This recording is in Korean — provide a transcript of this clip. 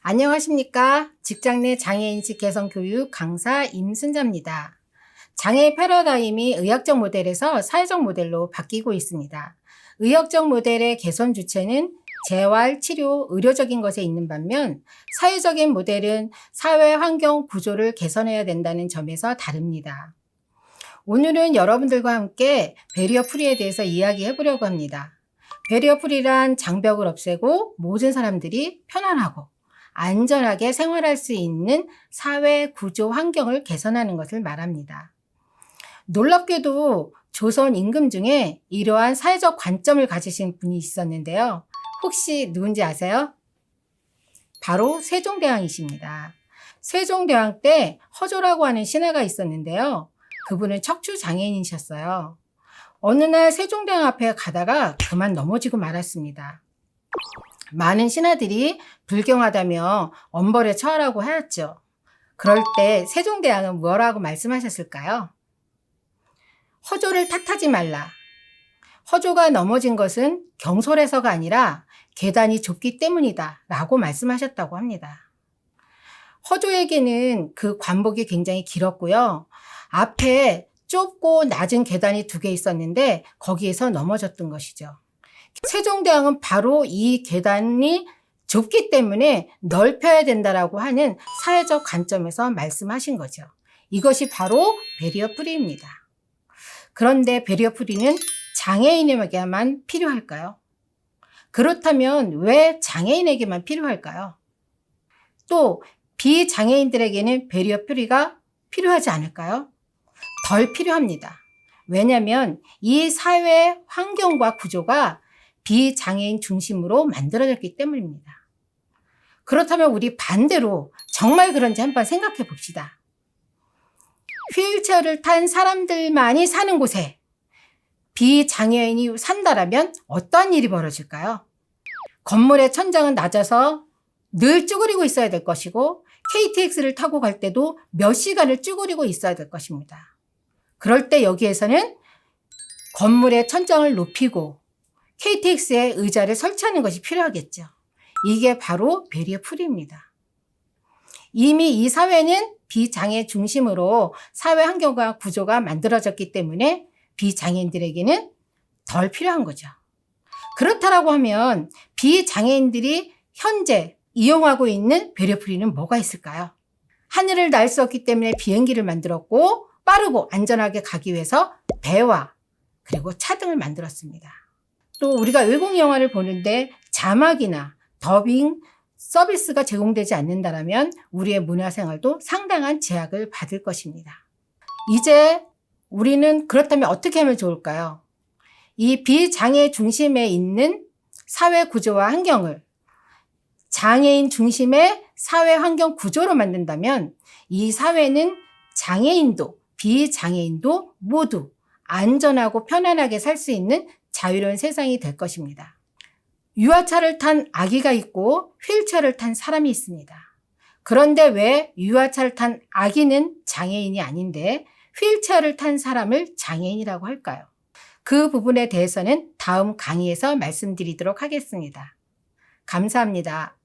안녕하십니까. 직장 내 장애인식 개선 교육 강사 임순자입니다. 장애 패러다임이 의학적 모델에서 사회적 모델로 바뀌고 있습니다. 의학적 모델의 개선 주체는 재활, 치료, 의료적인 것에 있는 반면 사회적인 모델은 사회 환경 구조를 개선해야 된다는 점에서 다릅니다. 오늘은 여러분들과 함께 베리어 프리에 대해서 이야기해 보려고 합니다. 베리어 프리란 장벽을 없애고 모든 사람들이 편안하고 안전하게 생활할 수 있는 사회 구조 환경을 개선하는 것을 말합니다. 놀랍게도 조선 임금 중에 이러한 사회적 관점을 가지신 분이 있었는데요. 혹시 누군지 아세요? 바로 세종대왕이십니다. 세종대왕 때 허조라고 하는 신하가 있었는데요. 그분은 척추 장애인이셨어요. 어느 날 세종대왕 앞에 가다가 그만 넘어지고 말았습니다. 많은 신하들이 불경하다며 엄벌에 처하라고 하였죠. 그럴 때 세종대왕은 뭐라고 말씀하셨을까요? 허조를 탓하지 말라. 허조가 넘어진 것은 경솔해서가 아니라 계단이 좁기 때문이다. 라고 말씀하셨다고 합니다. 허조에게는 그 관복이 굉장히 길었고요. 앞에 좁고 낮은 계단이 두 개 있었는데 거기에서 넘어졌던 것이죠. 세종대왕은 바로 이 계단이 좁기 때문에 넓혀야 된다라고 하는 사회적 관점에서 말씀하신 거죠. 이것이 바로 베리어 프리입니다. 그런데 베리어 프리는 장애인에게만 필요할까요? 그렇다면 왜 장애인에게만 필요할까요? 또 비장애인들에게는 베리어 프리가 필요하지 않을까요? 덜 필요합니다. 왜냐하면 이 사회 환경과 구조가 비장애인 중심으로 만들어졌기 때문입니다. 그렇다면 우리 반대로 정말 그런지 한번 생각해 봅시다. 휠체어를 탄 사람들만이 사는 곳에 비장애인이 산다라면 어떠한 일이 벌어질까요? 건물의 천장은 낮아서 늘 쭈그리고 있어야 될 것이고 KTX를 타고 갈 때도 몇 시간을 쭈그리고 있어야 될 것입니다. 그럴 때 여기에서는 건물의 천장을 높이고 KTX에 의자를 설치하는 것이 필요하겠죠. 이게 바로 베리어 풀입니다. 이미 이 사회는 비장애 중심으로 사회 환경과 구조가 만들어졌기 때문에 비장애인들에게는 덜 필요한 거죠. 그렇다라고 하면 비장애인들이 현재 이용하고 있는 베리어프리는 뭐가 있을까요? 하늘을 날 수 없기 때문에 비행기를 만들었고 빠르고 안전하게 가기 위해서 배와 그리고 차 등을 만들었습니다. 또 우리가 외국 영화를 보는데 자막이나 더빙 서비스가 제공되지 않는다면 우리의 문화생활도 상당한 제약을 받을 것입니다. 이제 우리는 그렇다면 어떻게 하면 좋을까요? 이 비장애 중심에 있는 사회 구조와 환경을 장애인 중심의 사회 환경 구조로 만든다면 이 사회는 장애인도 비장애인도 모두 안전하고 편안하게 살 수 있는 자유로운 세상이 될 것입니다. 유아차를 탄 아기가 있고 휠체어를 탄 사람이 있습니다. 그런데 왜 유아차를 탄 아기는 장애인이 아닌데 휠체어를 탄 사람을 장애인이라고 할까요? 그 부분에 대해서는 다음 강의에서 말씀드리도록 하겠습니다. 감사합니다.